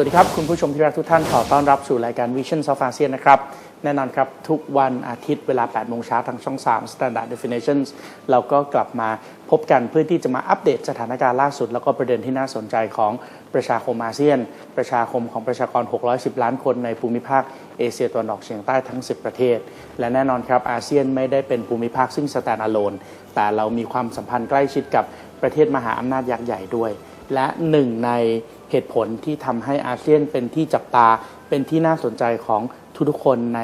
วัสดีครับ คุณผู้ชมที่รักทุกท่านขอต้อนรับสู่รายการ Vision of ASEAN นะครับ แน่นอนครับ ทุกวันอาทิตย์เวลา 8 โมงเช้าทางช่อง 3 Standard Definitions เราก็กลับมาพบกันเพื่อที่จะมาอัปเดตสถานการณ์ล่าสุด แล้วก็ประเด็นที่น่าสนใจของประชาคมอาเซียน ประชาคมของประชากร 610 ล้านคนในภูมิภาคเอเชียตะวันออกเฉียงใต้ทั้ง 10 ประเทศ และแน่นอนครับอาเซียนไม่ได้เป็นภูมิภาคซึ่ง stand alone แต่เรามีความสัมพันธ์ใกล้ชิดกับประเทศมหาอำนาจยักษ์ใหญ่ด้วย และหนึ่งใน เหตุผลที่ทำให้อาเซียนเป็นที่จับตา เป็นที่น่าสนใจของทุกๆคนใน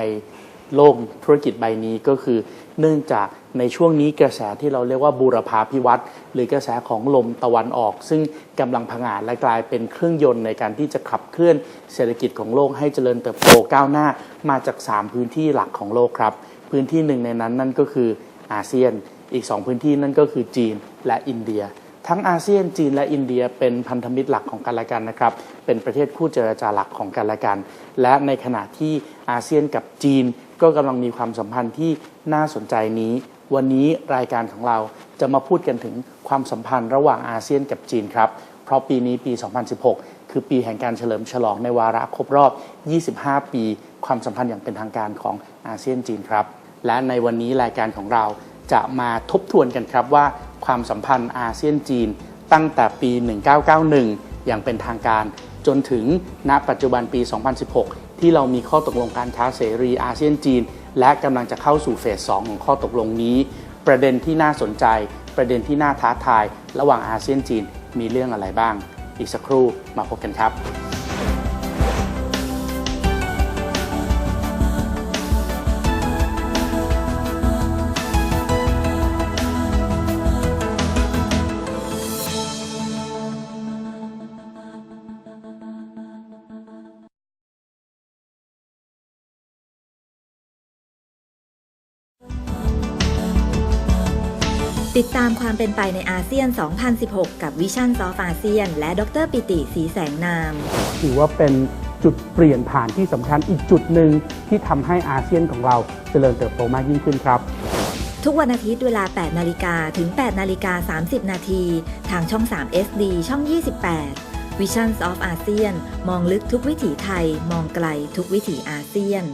โลกธุรกิจใบนี้ก็คือ เนื่องจากในช่วงนี้กระแสที่เราเรียกว่าบูรพาพิวัตรหรือกระแสของลมตะวันออก ซึ่งกำลังผงาดและกลายเป็นเครื่องยนต์ในการที่จะขับเคลื่อนเศรษฐกิจของโลกให้เจริญเติบโตก้าวหน้ามาจาก 3 พื้นที่หลักของโลกครับ พื้นที่หนึ่งในนั้นนั่นก็คืออาเซียน อีก 2 พื้นที่นั่นก็คือจีนและอินเดีย ทั้งอาเซียนจีนและอินเดียเป็นพันธมิตรหลักของกันและกันนะครับ เป็นประเทศคู่เจรจาหลักของกันและกัน และในขณะที่อาเซียนกับจีนก็กำลังมีความสัมพันธ์ที่น่าสนใจนี้ วันนี้รายการของเราจะมาพูดกันถึงความสัมพันธ์ระหว่างอาเซียนกับจีนครับ เพราะปีนี้ปี 2016 คือปีแห่งการเฉลิมฉลองในวาระครบรอบ 25 ปี ความสัมพันธ์อย่างเป็นทางการของอาเซียนจีนครับ และในวันนี้รายการของเรา จะมาทบทวนกันครับว่าความสัมพันธ์อาเซียนจีน ตั้งแต่ปี 1991 อย่างเป็นทางการ จนถึงณปัจจุบันปี 2016 ที่เรามีข้อตกลงการค้าเสรีอาเซียนจีน และกำลังจะเข้าสู่เฟส 2 ของข้อตกลงนี้ ประเด็นที่น่าสนใจ ประเด็นที่น่าท้าทาย ระหว่างอาเซียนจีนมีเรื่องอะไรบ้าง อีกสักครู่มาพบกันครับ ติดตามความเป็นไปในอาเซียน 2016 กับวิชั่นซอฟอาเซียน และดรปิติสีแสงนาม ถือว่าเป็นจุดเปลี่ยนผ่านที่สำคัญอีกจุดหนึ่งที่ทำให้อาเซียนของเราเจริญเติบโตมากยิ่งขึ้นครับ ทุกวันอาทิตย์เวลา 8 นาฬิกาถึง 8 นาฬิกา 30 นาที ทางช่อง 3 SD ช่อง 28 Visions of ASEAN มองลึกทุกวิถีไทย มองไกลทุกวิถีอาเซียน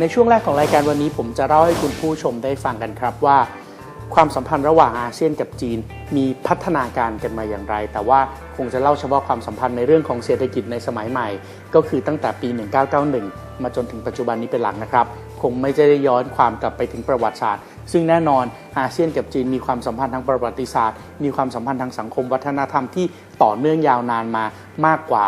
ในช่วงแรกของรายการวันนี้ผมจะเล่าให้คุณผู้ชมได้ฟังกันครับว่า ความสัมพันธ์ระหว่างอาเซียนกับจีนมีพัฒนาการกันมาอย่างไร แต่ว่าคงจะเล่าเฉพาะความสัมพันธ์ในเรื่องของเศรษฐกิจในสมัยใหม่ ก็คือตั้งแต่ปี 1991 มาจนถึงปัจจุบันนี้เป็นหลักนะครับ คงไม่ได้ย้อนความกลับไปถึงประวัติศาสตร์ ซึ่งแน่นอนอาเซียนกับจีนมีความสัมพันธ์ทางประวัติศาสตร์ มีความสัมพันธ์ทางสังคมวัฒนธรรมที่ต่อเนื่องยาวนานมามากกว่า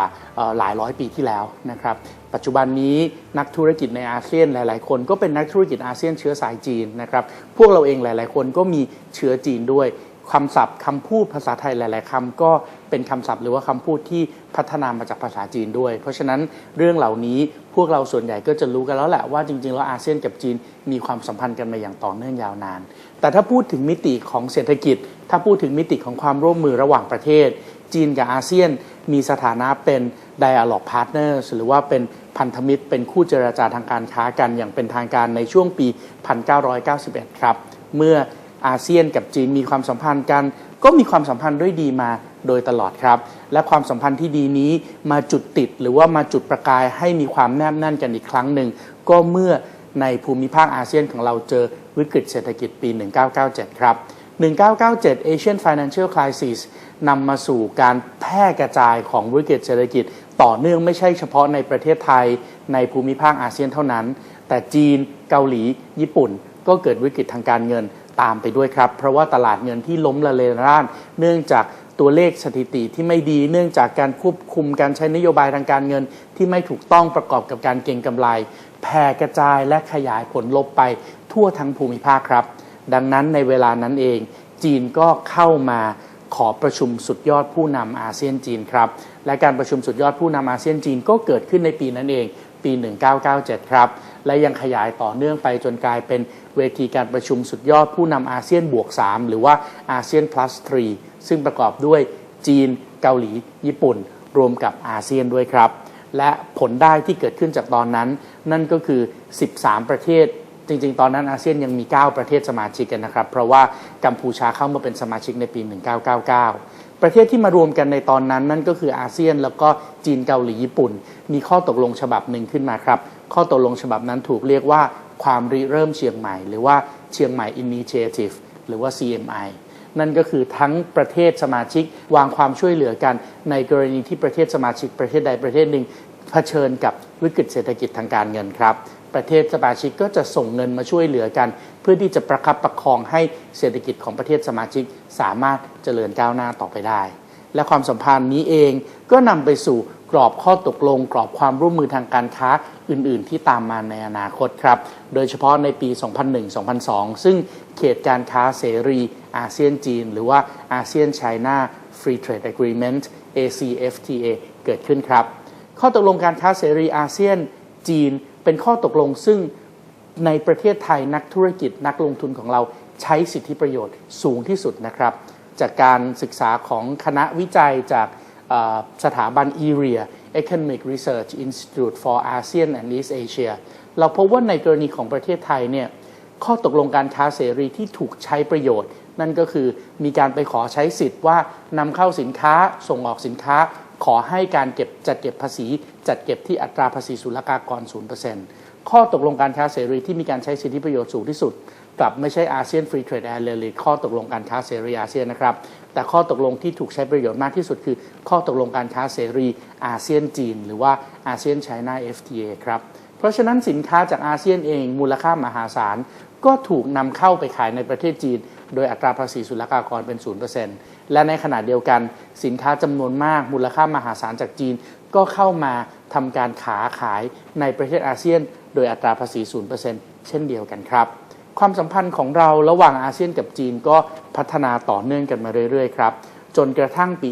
หลายร้อยปีที่แล้วนะครับปัจจุบันนี้นักธุรกิจในอาเซียนหลาย ๆ คนก็เป็นนักธุรกิจอาเซียนเชื้อสายจีนนะครับพวกเราเองหลาย ๆ คนก็มีเชื้อจีนด้วย คำศัพท์คำพูดภาษาไทยหลาย ๆคำก็เป็นคำศัพท์หรือว่าคำพูดที่พัฒนามาจากภาษาจีนด้วย เพราะฉะนั้นเรื่องเหล่านี้พวกเราส่วนใหญ่ก็จะรู้กันแล้วแหละว่าจริง ๆ แล้วอาเซียนกับจีนมีความสัมพันธ์กันมาอย่างต่อเนื่องยาวนาน แต่ถ้าพูดถึงมิติของเศรษฐกิจ ถ้าพูดถึงมิติของความร่วมมือระหว่างประเทศ จีนกับอาเซียนมีสถานะเป็น dialogue partners หรือว่าเป็นพันธมิตร เป็นคู่เจรจาทางการค้ากันอย่างเป็นทางการในช่วงปี 1991 ครับ เมื่อ อาเซียนกับจีนมีความสัมพันธ์กัน ก็มีความสัมพันธ์ด้วยดีมาโดยตลอดครับ และความสัมพันธ์ที่ดีนี้มาจุดติดหรือว่ามาจุดประกายให้มีความแนบแน่นกันอีกครั้งหนึ่ง ก็เมื่อในภูมิภาคอาเซียนของเราเจอวิกฤตเศรษฐกิจปี 1997 ครับ 1997 Asian Financial Crisis นำมาสู่การแพร่กระจายของวิกฤตเศรษฐกิจ ต่อเนื่องไม่ใช่เฉพาะในประเทศไทยในภูมิภาคอาเซียนเท่านั้น แต่จีน เกาหลี ญี่ปุ่น ก็เกิดวิกฤตทางการเงิน ตามไปด้วยครับ เพราะว่าตลาดเงินที่ล้มละเลร่าน เนื่องจากตัวเลขสถิติที่ไม่ดี เนื่องจากการควบคุมการใช้นโยบายทางการเงิน ที่ไม่ถูกต้องประกอบกับการเก็งกำไรแผ่กระจายและขยายผลลบไปทั่วทั้งภูมิภาคครับ ดังนั้นในเวลานั้นเอง จีนก็เข้ามาขอประชุมสุดยอดผู้นำอาเซียนจีนครับ และการประชุมสุดยอดผู้นำอาเซียนจีนก็เกิดขึ้นในปีนั้นเอง ปี 1997 ครับ และยังขยายต่อเนื่องไปจนกลายเป็น เวทีการประชุมสุดยอดผู้นำอาเซียนบวก 3 หรือว่าอาเซียน plus 3 ซึ่งประกอบด้วยจีน เกาหลี ญี่ปุ่น รวมกับอาเซียนด้วยครับ และผลได้ที่เกิดขึ้นจากตอนนั้น นั่นก็คือ 13 ประเทศ จริง ๆ ตอนนั้นอาเซียนยังมี 9 ประเทศสมาชิกกันนะครับ เพราะว่ากัมพูชาเข้ามาเป็นสมาชิกในปี 1999ประเทศที่มารวมกันในตอนนั้นนั่นก็คืออาเซียนแล้วก็จีนเกาหลีญี่ปุ่น มีข้อตกลงฉบับหนึ่งขึ้นมาครับ ข้อตกลงฉบับนั้นถูกเรียกว่าความริเริ่มเชียงใหม่ หรือว่าเชียงใหม่ Initiative หรือว่า CMI นั่นก็คือทั้งประเทศสมาชิกวางความช่วยเหลือกัน ในกรณีที่ประเทศสมาชิกประเทศใดประเทศหนึ่งเผชิญกับวิกฤตเศรษฐกิจทางการเงินครับ ประเทศสมาชิกก็จะส่งเงินมาช่วยเหลือกัน เพื่อที่จะประคับประคองให้เศรษฐกิจของประเทศสมาชิกสามารถเจริญก้าวหน้าต่อไปได้ และความสัมพันธ์นี้เองก็นำไปสู่ กรอบข้อตกลง กรอบความร่วมมือทางการค้าอื่น ๆ ที่ตามมาในอนาคตครับ โดยเฉพาะในปี 2001-2002 ซึ่งเขตการค้าเสรีอาเซียนจีน หรือว่าอาเซียนไชน่า Free Trade Agreement ACFTA เกิดขึ้นครับ ข้อตกลงการค้าเสรีอาเซียนจีนเป็นข้อตกลงซึ่งในประเทศไทยนักธุรกิจนักลงทุนของเราใช้สิทธิประโยชน์สูงที่สุดนะครับ จากการศึกษาของคณะวิจัยจาก สถาบัน ERIA Economic Research Institute for ASEAN and East Asia เราพบว่าในกรณีของประเทศไทยเนี่ยข้อตกลงการค้าเสรีที่ถูกใช้ประโยชน์ นั่นก็คือมีการไปขอใช้สิทธิ์ว่านำเข้าสินค้าส่งออกสินค้า ขอให้การเก็บจัดเก็บภาษี จัดเก็บที่อัตราภาษีศุลกากร 0%ข้อตกลงการค้าเสรีที่มีการใช้สิทธิประโยชน์สูงที่สุด กลับไม่ใช่อาเซียนฟรีเทรดแอร์หรือข้อตกลงการค้าเสรีอาเซียนนะครับ แต่ข้อตกลงที่ถูกใช้ประโยชน์มากที่สุดคือ ข้อตกลงการค้าเสรีอาเซียนจีน หรือว่าอาเซียนไชน่า FTA ครับ เพราะฉะนั้นสินค้าจากอาเซียนเองมูลค่ามหาศาล ก็ถูกนำเข้าไปขายในประเทศจีน โดยอัตราภาษีศุลกากรเป็น 0%และในขณะเดียวกันสินค้าจำนวนมาก มูลค่ามหาศาลจากจีน ก็เข้ามาทำการขาขายในประเทศอาเซียน โดยอัตราภาษี 0%เช่นเดียวกันครับ ความสัมพันธ์ของเราระหว่างอาเซียนกับจีนก็พัฒนาต่อเนื่องกันมาเรื่อยๆครับ จนกระทั่งปี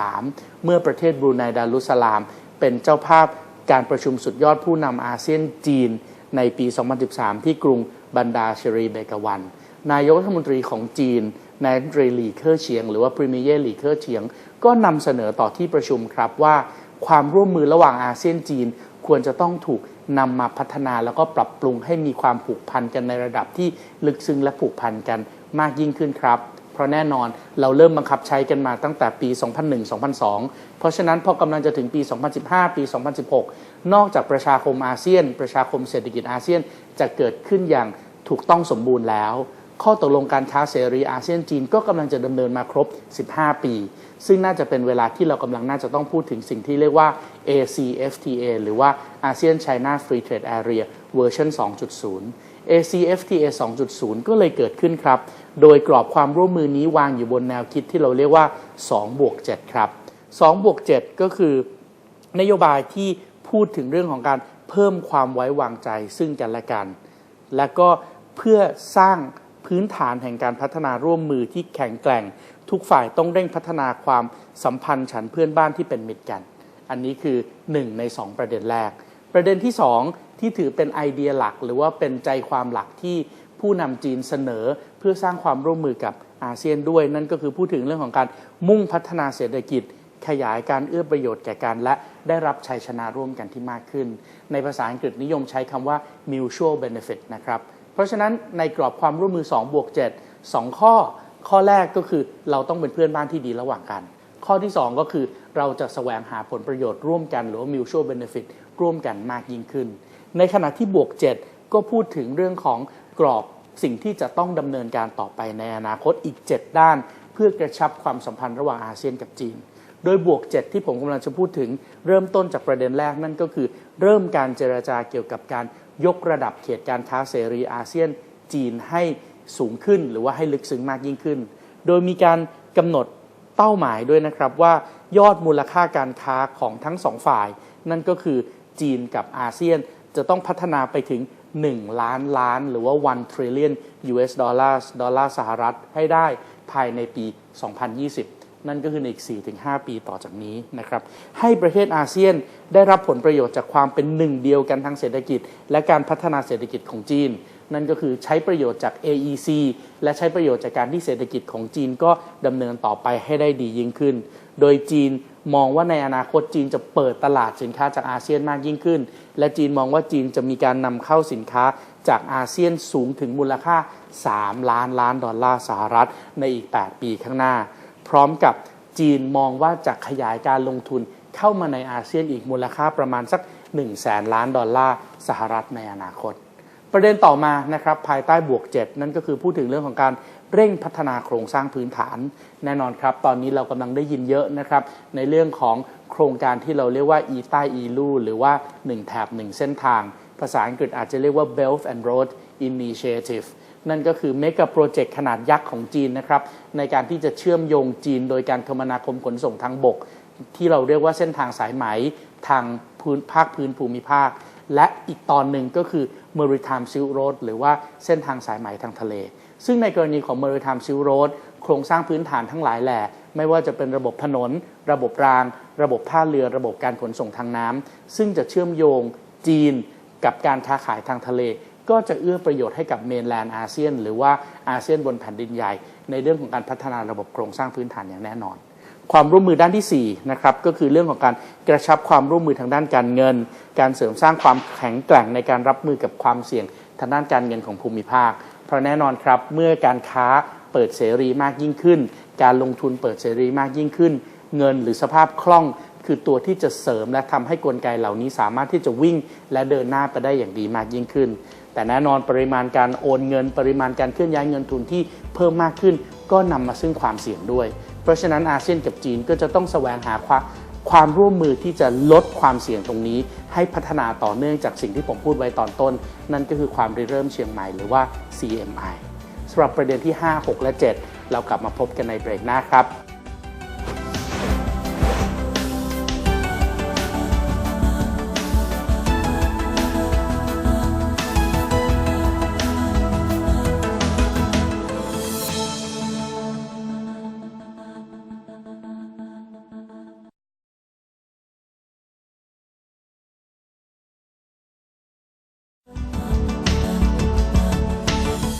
2013 เมื่อประเทศบรูไนดารุสลาม เป็นเจ้าภาพการประชุมสุดยอดผู้นำอาเซียนจีน ในปี 2013 ที่กรุงบันดาเชรีเบกาวัน นายกรัฐมนตรีของจีนนายรัฐมนตรีหลีเค่อเฉียง หรือว่าพรีเมียร์หลีเค่อเฉียง ก็นำเสนอต่อที่ประชุมครับว่า ความร่วมมือระหว่างอาเซียนจีนควรจะต้องถูก นำมาพัฒนาแล้วก็ปรับปรุงให้มีความผูกพันกันในระดับที่ลึกซึ้งและผูกพันกันมากยิ่งขึ้นครับ เพราะแน่นอนเราเริ่มบังคับใช้กันมาตั้งแต่ปี 2001-2002 เพราะฉะนั้นพอกำลังจะถึงปี 2015 ปี 2016 นอกจากประชาคมอาเซียน ประชาคมเศรษฐกิจอาเซียนจะเกิดขึ้นอย่างถูกต้องสมบูรณ์แล้ว ข้อตกลงการค้าเสรีอาเซียนจีนก็กำลังจะดำเนินมาครบ 15 ปี ซึ่งน่าจะเป็นเวลาที่เรากำลังน่าจะต้องพูดถึงสิ่งที่เรียกว่า ACFTA หรือว่า ASEAN China Free Trade Area เวอร์ชัน2.0 ACFTA 2.0 ก็เลยเกิดขึ้นครับ โดยกรอบความร่วมมือนี้วางอยู่บนแนวคิดที่เราเรียกว่า2บวก7ครับ2บวก7ก็คือนโยบายที่พูดถึงเรื่องของการเพิ่มความไว้วางใจซึ่งกันและกัน และก็เพื่อสร้าง พื้นฐานแห่งการพัฒนาร่วมมือที่แข็งแกร่ง ทุกฝ่ายต้องเร่งพัฒนาความสัมพันธ์ฉันเพื่อนบ้านที่เป็นมิตรกัน อันนี้คือ 1 ใน 2 ประเด็นแรก ประเด็นที่ 2 ที่ถือเป็นไอเดียหลัก หรือว่าเป็นใจความหลักที่ผู้นำจีนเสนอเพื่อสร้างความร่วมมือกับอาเซียนด้วย นั่นก็คือพูดถึงเรื่องของการมุ่งพัฒนาเศรษฐกิจ ขยายการเอื้อประโยชน์แก่กันและได้รับชัยชนะร่วมกันที่มากขึ้น ในภาษาอังกฤษนิยมใช้คำว่า mutual benefit นะครับ เพราะฉะนั้นในกรอบความร่วมมือ2บวก7 2 ข้อ ข้อแรกก็คือเราต้องเป็นเพื่อนบ้านที่ดีระหว่างกัน ข้อที่ 2 ก็คือเราจะแสวงหาผลประโยชน์ร่วมกันหรือว่า mutual benefit ร่วมกันมากยิ่งขึ้น ในขณะที่บวก 7 ก็พูดถึงเรื่องของกรอบสิ่งที่จะต้องดำเนินการต่อไปในอนาคตอีก 7 ด้าน เพื่อกระชับความสัมพันธ์ระหว่างอาเซียนกับจีน โดยบวก 7 ที่ผมกำลังจะพูดถึง เริ่มต้นจากประเด็นแรกนั่นก็คือ เริ่มการเจรจาเกี่ยวกับการ ยกระดับเขตการค้าเสรีอาเซียนจีนให้สูงขึ้นหรือว่าให้ลึกซึ้งมากยิ่งขึ้น โดยมีการกำหนดเป้าหมายด้วยนะครับว่ายอดมูลค่าการค้าของทั้งสองฝ่าย นั่นก็คือจีนกับอาเซียนจะต้องพัฒนาไปถึง 1 ล้านล้าน หรือว่า 1 trillion US dollars ดอลลาร์สหรัฐให้ได้ภายในปี 2020 นั่นก็คือในอีก 4-5 ปีต่อจากนี้นะครับให้ประเทศอาเซียนได้รับผลประโยชน์จากความเป็นหนึ่งเดียวกันทางเศรษฐกิจ และการพัฒนาเศรษฐกิจของจีน นั่นก็คือใช้ประโยชน์จาก AEC และใช้ประโยชน์จากการที่เศรษฐกิจของจีนก็ดำเนินต่อไปให้ได้ดียิ่งขึ้น โดยจีนมองว่าในอนาคตจีนจะเปิดตลาดสินค้าจากอาเซียนมากยิ่งขึ้น และจีนมองว่าจีนจะมีการนำเข้าสินค้าจากอาเซียนสูงถึงมูลค่า 3 ล้านล้านดอลลาร์สหรัฐในอีก 8 ปีข้างหน้า พร้อมกับจีนมองว่าจะขยายการลงทุนเข้ามาในอาเซียนอีกมูลค่าประมาณสัก1แสนล้านดอลลาร์สหรัฐในอนาคต ประเด็นต่อมานะครับภายใต้บวก 7 นั่นก็คือพูดถึงเรื่องของการเร่งพัฒนาโครงสร้างพื้นฐาน แน่นอนครับ ตอนนี้เรากำลังได้ยินเยอะนะครับในเรื่องของโครงการที่เราเรียกว่า e ใต้ e ลูหรือว่า 1 แถบ 1 เส้นทาง ภาษาอังกฤษอาจจะเรียกว่า Belt and Road Initiative นั่นก็คือเมกะโปรเจกต์ขนาดยักษ์ของจีนนะครับในการที่จะเชื่อมโยงจีน โดยการคมนาคมขนส่งทางบก ที่เราเรียกว่าเส้นทางสายไหมทางพื้นภาคพื้นภูมิภาค และอีกตอนหนึ่งก็คือ Maritime Silk Road หรือว่าเส้นทางสายไหมทางทะเล ซึ่งในกรณีของ Maritime Silk Road โครงสร้างพื้นฐานทั้งหลายแหล่ไม่ว่าจะเป็นระบบถนน ระบบราง ระบบท่าเรือ ระบบการขนส่งทางน้ำซึ่งจะเชื่อมโยงจีนกับการค้าขายทางทะเล ก็จะเอื้อประโยชน์ให้กับเมนแลนด์อาเซียน หรือว่าอาเซียนบนแผ่นดินใหญ่ ในเรื่องของการพัฒนาระบบโครงสร้างพื้นฐานอย่างแน่นอน ความร่วมมือด้านที่4นะครับก็คือเรื่องของการกระชับความร่วมมือทางด้านการเงิน การเสริมสร้างความแข็งแกร่งในการรับมือกับความเสี่ยงทางด้านการเงินของภูมิภาค เพราะแน่นอนครับเมื่อการค้าเปิดเสรีมากยิ่งขึ้น การลงทุนเปิดเสรีมากยิ่งขึ้น เงินหรือสภาพคล่องคือตัวที่จะเสริมและทำให้กลไกเหล่านี้สามารถที่จะวิ่งและเดินหน้าไปได้อย่างดีมากยิ่งขึ้น แต่แน่นอนปริมาณการโอนเงิน ปริมาณการเคลื่อนย้ายเงินทุนที่เพิ่มมากขึ้น ก็นำมาซึ่งความเสี่ยงด้วย เพราะฉะนั้นอาเซียนกับจีนก็จะต้องแสวงหาความความร่วมมือที่จะลดความเสี่ยงตรงนี้ ให้พัฒนาต่อเนื่องจากสิ่งที่ผมพูดไว้ตอนต้น นั่นก็คือความริเริ่มเชียงใหม่หรือว่า CMI สำหรับประเด็นที่ 5 6 และ 7 เรากลับมาพบกันในเบรกหน้าครับ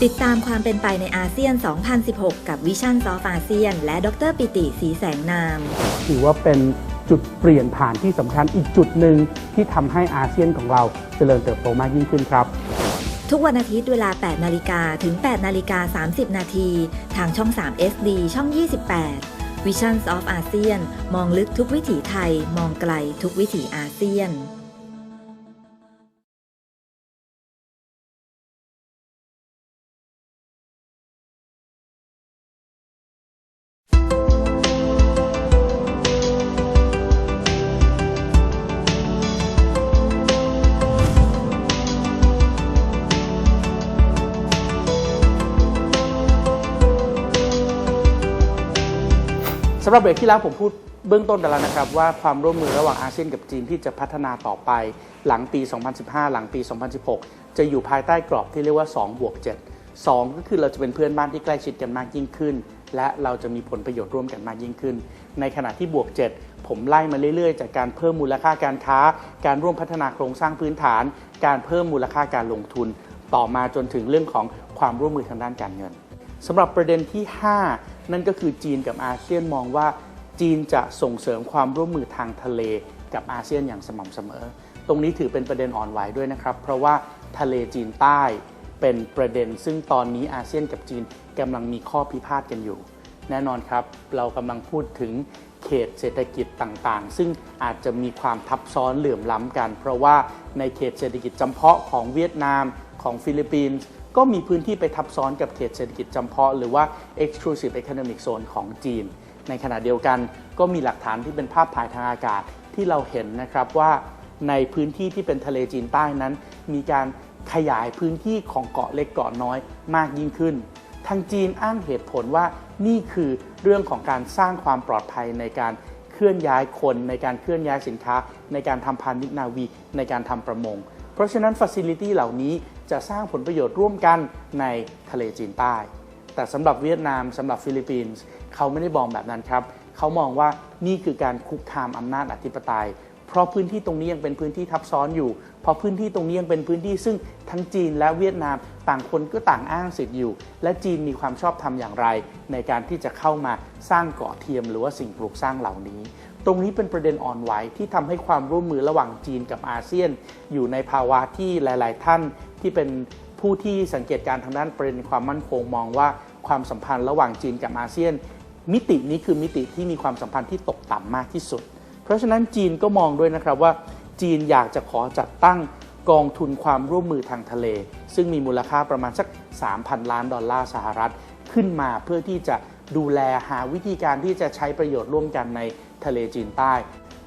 ติดตามความเป็นไปในอาเซียน 2016 กับ Vision of อาเซียน และดรปิติสีแสงนาม ถือว่าเป็นจุดเปลี่ยนผ่านที่สำคัญอีกจุดหนึ่งที่ทำให้อาเซียนของเราเจริญเติบโตมากยิ่งขึ้นครับ ทุกวันอาทิตย์เวลา 8 นาฬิกาถึง 8 นาฬิกา 30 นาที ทางช่อง 3 SD ช่อง 28 Visions of อาเซียนมองลึกทุกวิถีไทย มองไกลทุกวิถีอาเซียนำหรับเบรกที่แล้วผมพูดเบื้องต้นไปแล้วนะครับว่าความร่วมมือระหว่างอาเซียนกับจีนที่จะพัฒนาต่อไปหลังปี 2015 หลังปี 2016 จะอยู่ภายใต้กรอบที่เรียกว่า2บวก7 2 ก็คือเราจะเป็นเพื่อนบ้านที่ใกล้ชิดกันมากยิ่งขึ้น และเราจะมีผลประโยชน์ร่วมกันมากยิ่งขึ้น ในขณะที่บวก 7 ผมไล่มาเรื่อยๆ จากการเพิ่มมูลค่าการค้า การร่วมพัฒนาโครงสร้างพื้นฐาน การเพิ่มมูลค่าการลงทุน ต่อมาจนถึงเรื่องของความร่วมมือทางด้านการเงิน สำหรับประเด็นที่ 5 นั่นก็คือจีนกับอาเซียนมองว่าจีนจะส่งเสริมความร่วมมือทางทะเลกับอาเซียนอย่างสม่ำเสมอ ตรงนี้ถือเป็นประเด็นอ่อนไหวด้วยนะครับ เพราะว่าทะเลจีนใต้เป็นประเด็น ซึ่งตอนนี้อาเซียนกับจีนกำลังมีข้อพิพาทกันอยู่ แน่นอนครับ เรากำลังพูดถึงเขตเศรษฐกิจต่างๆ ซึ่งอาจจะมีความทับซ้อนเหลื่อมล้ำกัน เพราะว่าในเขตเศรษฐกิจจำเพาะของเวียดนามของฟิลิปปินส์ ก็มีพื้นที่ไปทับซ้อนกับเขตเศรษฐกิจจำเพาะ หรือว่า exclusive economic zone ของจีน ในขณะเดียวกันก็มีหลักฐานที่เป็นภาพถ่ายทางอากาศที่เราเห็นนะครับว่าในพื้นที่ที่เป็นทะเลจีนใต้นั้น มีการขยายพื้นที่ของเกาะเล็กเกาะน้อยมากยิ่งขึ้น ทางจีนอ้างเหตุผลว่านี่คือเรื่องของการสร้างความปลอดภัยในการเคลื่อนย้ายคน ในการเคลื่อนย้ายสินค้า ในการทำพาณิชย์นาวี ในการทำประมง เพราะฉะนั้นฟัซิลิตี้เหล่านี้ จะสร้างผลประโยชน์ร่วมกันในทะเลจีนใต้ แต่สำหรับเวียดนามสำหรับฟิลิปปินส์เขาไม่ได้มองแบบนั้นครับ เขามองว่านี่คือการคุกคามอำนาจอธิปไตย เพราะพื้นที่ตรงนี้ยังเป็นพื้นที่ทับซ้อนอยู่ เพราะพื้นที่ตรงนี้ยังเป็นพื้นที่ซึ่งทั้งจีนและเวียดนามต่างคนก็ต่างอ้างสิทธิ์อยู่ และจีนมีความชอบธรรมอย่างไร ในการที่จะเข้ามาสร้างเกาะเทียมหรือว่าสิ่งปลูกสร้างเหล่านี้ตรงนี้เป็นประเด็นอ่อนไหวที่ทำให้ความร่วมมือระหว่างจีนกับอาเซียน อยู่ในภาวะที่หลาย ๆ ท่าน ที่เป็นผู้ที่สังเกตการณ์ทางด้านประเด็นความมั่นคงมองว่าความสัมพันธ์ระหว่างจีนกับอาเซียน มิตินี้คือมิติที่มีความสัมพันธ์ที่ตกต่ำมากที่สุด เพราะฉะนั้นจีนก็มองด้วยนะครับว่าจีนอยากจะขอจัดตั้งกองทุนความร่วมมือทางทะเล ซึ่งมีมูลค่าประมาณสัก 3,000 ล้านดอลลาร์สหรัฐขึ้นมาเพื่อที่จะดูแลหาวิธีการที่จะใช้ประโยชน์ร่วมกันในทะเลจีนใต้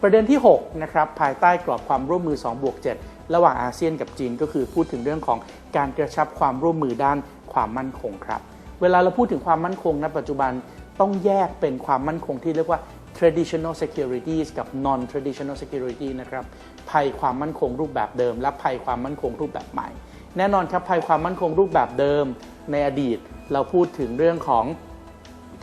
ประเด็นที่ 6 นะครับ ภายใต้กรอบความร่วมมือ2บวก7 ระหว่างอาเซียนกับจีนก็คือพูดถึงเรื่องของการกระชับความร่วมมือด้านความมั่นคงครับ เวลาเราพูดถึงความมั่นคงณปัจจุบันต้องแยกเป็นความมั่นคงที่เรียกว่า traditional securities กับ non traditional security นะครับภัยความมั่นคงรูปแบบเดิม และภัยความมั่นคงรูปแบบใหม่ แน่นอนครับภัยความมั่นคงรูปแบบเดิม ในอดีตเราพูดถึงเรื่องของ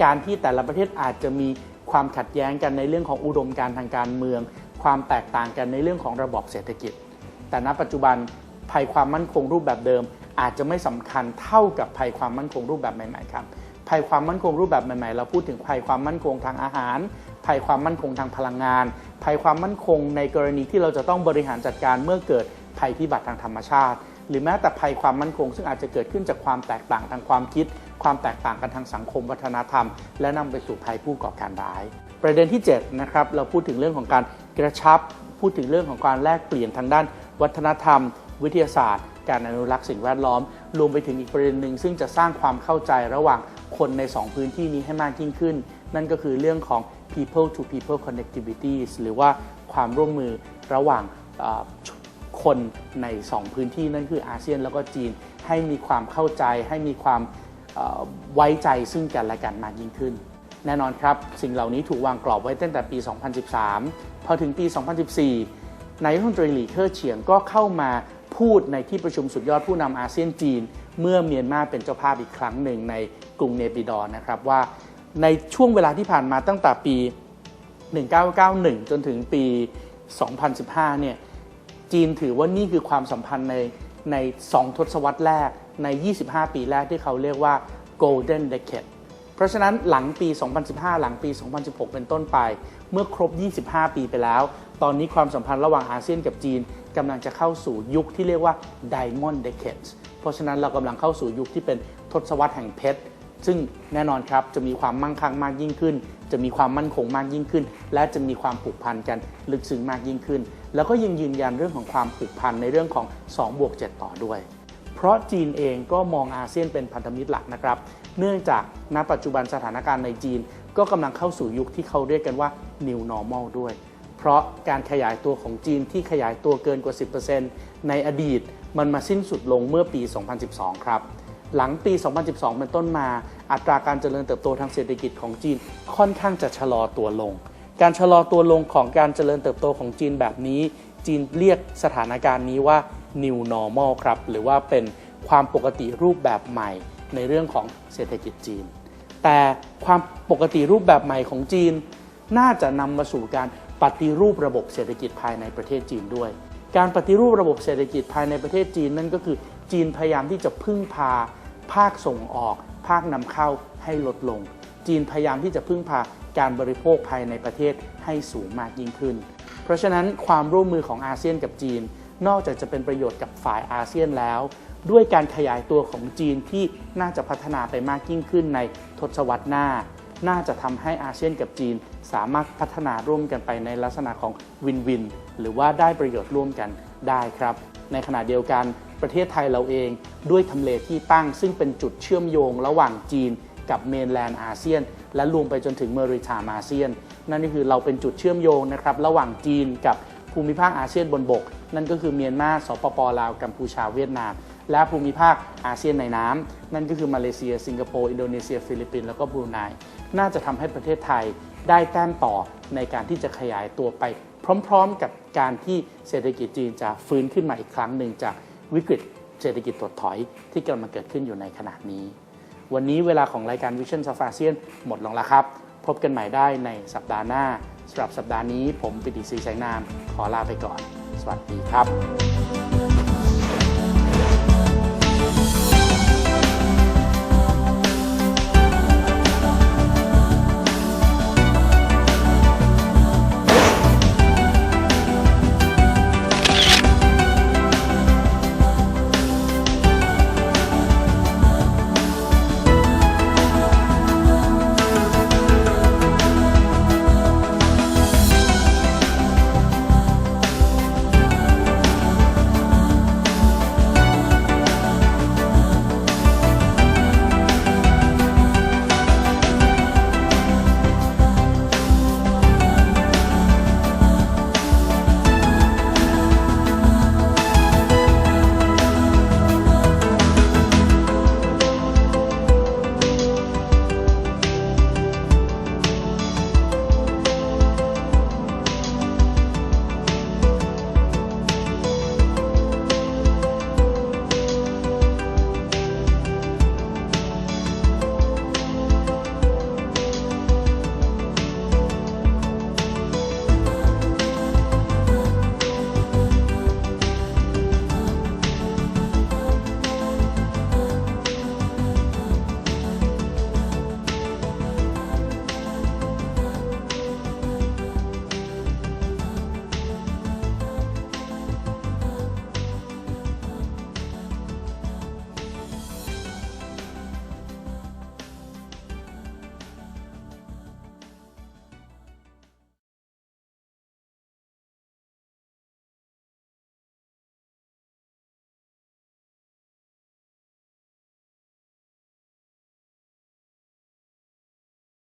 การที่แต่ละประเทศอาจจะมีความขัดแย้งกันในเรื่องของอุดมการทางการเมือง ความแตกต่างกันในเรื่องของระบบเศรษฐกิจ แต่ณปัจจุบันภัยความมั่นคงรูปแบบเดิม อาจจะไม่สำคัญเท่ากับภัยความมั่นคงรูปแบบใหม่ๆครับภัยความมั่นคงรูปแบบใหม่ๆ เราพูดถึงภัยความมั่นคงทางอาหาร ภัยความมั่นคงทางพลังงาน ภัยความมั่นคงในกรณีที่เราจะต้องบริหารจัดการเมื่อเกิดภัยพิบัติทางธรรมชาติ หรือแม้แต่ภัยความมั่นคง ซึ่งอาจจะเกิดขึ้นจากความแตกต่างทางความคิด ความแตกต่างกันทางสังคมวัฒนธรรม และนำไปสู่ภัยผู้ก่อการร้าย ประเด็นที่7นะครับเราพูดถึงเรื่องของการกระชับ พูดถึงเรื่องของการแลกเปลี่ยนทางด้าน วัฒนธรรม วิทยาศาสตร์ การอนุรักษ์สิ่งแวดล้อม รวมไปถึงอีกประเด็นหนึ่งซึ่งจะสร้างความเข้าใจระหว่างคนใน 2 พื้นที่นี้ให้มากยิ่งขึ้น นั่นก็คือเรื่องของ people to people connectivities หรือว่าความร่วมมือระหว่างคนใน 2 พื้นที่นั่นคืออาเซียนแล้วก็จีน ให้มีความเข้าใจ ให้มีความไว้ใจซึ่งกันและกันมากยิ่งขึ้น แน่นอนครับ สิ่งเหล่านี้ถูกวางกรอบไว้ตั้งแต่ปี 2013 พอถึงปี 2014 นายกรัฐมนตรีหลีเค่อเฉียงก็เข้ามาพูดในที่ประชุมสุดยอดผู้นำอาเซียนจีน เมื่อเมียนมาเป็นเจ้าภาพอีกครั้งหนึ่งในกรุงเนปิดอร์นะครับว่าในช่วงเวลาที่ผ่านมาตั้งแต่ปี 1991 จนถึงปี 2015 เนี่ยจีนถือว่านี่คือความสัมพันธ์ในใน 2 ทศวรรษแรกใน 25 ปีแรกที่เขาเรียกว่า golden decade ราะฉะนั้นหลังปี 2015 หลังปี 2016 เป็นต้นไป เมื่อครบ 25 ปีไปแล้ว ตอนนี้ความสัมพันธ์ระหว่างอาเซียนกับจีนกำลังจะเข้าสู่ยุคที่เรียกว่า diamond decades เพราะฉะนั้นเรากำลังเข้าสู่ยุคที่เป็นทศวรรษแห่งเพชร ซึ่งแน่นอนครับจะมีความมั่งคั่งมากยิ่งขึ้น จะมีความมั่นคงมากยิ่งขึ้น และจะมีความผูกพันกันลึกซึ้งมากยิ่งขึ้น แล้วก็ยังยืนยันเรื่องของความผูกพันในเรื่องของ2บวก7ต่อด้วย เพราะจีนเองก็มองอาเซียนเป็นพันธมิตรหลักนะครับ เนื่องจากณปัจจุบันสถานการณ์ในจีน ก็กำลังเข้าสู่ยุคที่เขาเรียกกันว่า new normal ด้วย เพราะการขยายตัวของจีนที่ขยายตัวเกินกว่า 10%ในอดีตมันมาสิ้นสุดลงเมื่อปี 2012 ครับ หลังปี 2012 เป็นต้นมา อัตราการเจริญเติบโตทางเศรษฐกิจของจีนค่อนข้างจะชะลอตัวลง การชะลอตัวลงของการเจริญเติบโตของจีนแบบนี้ จีนเรียกสถานการณ์นี้ว่า new normal ครับ หรือว่าเป็นความปกติรูปแบบใหม่ ในเรื่องของเศรษฐกิจจีน แต่ความปกติรูปแบบใหม่ของจีน น่าจะนำมาสู่การปฏิรูประบบเศรษฐกิจภายในประเทศจีนด้วย การปฏิรูประบบเศรษฐกิจภายในประเทศจีนนั่นก็คือจีนพยายามที่จะพึ่งพาภาคส่งออก ภาคนำเข้าให้ลดลง จีนพยายามที่จะพึ่งพาการบริโภคภายในประเทศให้สูงมากยิ่งขึ้น เพราะฉะนั้นความร่วมมือของอาเซียนกับจีน นอกจากจะเป็นประโยชน์กับฝ่ายอาเซียนแล้ว ด้วยการขยายตัวของจีนที่น่าจะพัฒนาไปมากยิ่งขึ้นในทศวรรษหน้า น่าจะทำให้อาเซียนกับจีน สามารถพัฒนาร่วมกันไปในลักษณะของวินวิน หรือว่าได้ประโยชน์ร่วมกันได้ครับ ในขณะเดียวกันประเทศไทยเราเองด้วยทำเลที่ตั้งซึ่งเป็นจุดเชื่อมโยงระหว่างจีนกับเมนแลนด์อาเซียน และรวมไปจนถึงเมริทามอาเซียน นั่นก็คือเราเป็นจุดเชื่อมโยงนะครับระหว่างจีนกับ ภูมิภาคอาเซียนบนบก นั่นก็คือเมียนมาสปปลาวกัมพูชาเวียดนาม และภูมิภาคอาเซียนในน้ำนั่นก็คือมาเลเซีย สิงคโปร์อินโดนีเซีย ฟิลิปปินส์แล้วก็บรูไนน่าจะทำให้ประเทศไทยได้แต้มต่อในการที่จะขยายตัวไป พร้อมๆ กับการที่เศรษฐกิจจีนจะฟื้นขึ้นมาอีกครั้งหนึ่งจากวิกฤตเศรษฐกิจถดถอยที่กำลังเกิดขึ้นอยู่ในขณะนี้ วันนี้เวลาของรายการ Vision of ASEAN หมดลงแล้วครับ พบกันใหม่ได้ในสัปดาห์หน้า สำหรับสัปดาห์นี้ผมปิติศรีแสงนามขอลาไปก่อน สวัสดีครับ